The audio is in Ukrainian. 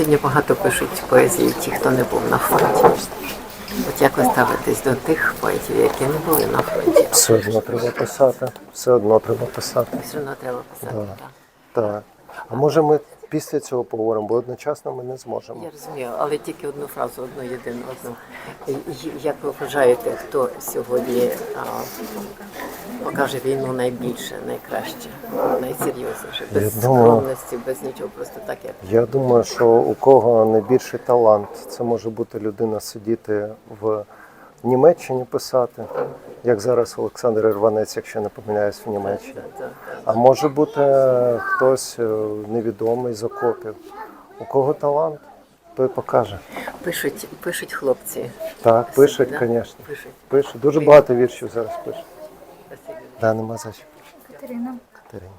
Сьогодні багато пишуть поезії ті, хто не був на фронті. От як ви ставитесь до тих поетів, які не були на фронті, Все одно треба писати. Все одно треба писати. все одно треба писати. Да. так. Так. А може ми після цього поговоримо, бо одночасно ми не зможемо. Я розумію, але тільки одну фразу, одну єдину одну. Як ви вважаєте, хто сьогодні а, покаже війну найбільше, найкраще, найсерйозніше, без Я думаю- скромності, без нічого, просто так як Я думаю, що у кого найбільший талант, це може бути людина сидіти в Німеччині писати, як зараз Олександр Ірванець, якщо не помиляюсь, в Німеччині. А може бути хтось е, невідомий з окопів. У кого талант, той покаже. пишуть, пишуть хлопці. Так, пишуть, звісно. Пишуть. Пишуть. Дуже багато віршів зараз пишуть. Да, нема за що. Катерина. Катерині.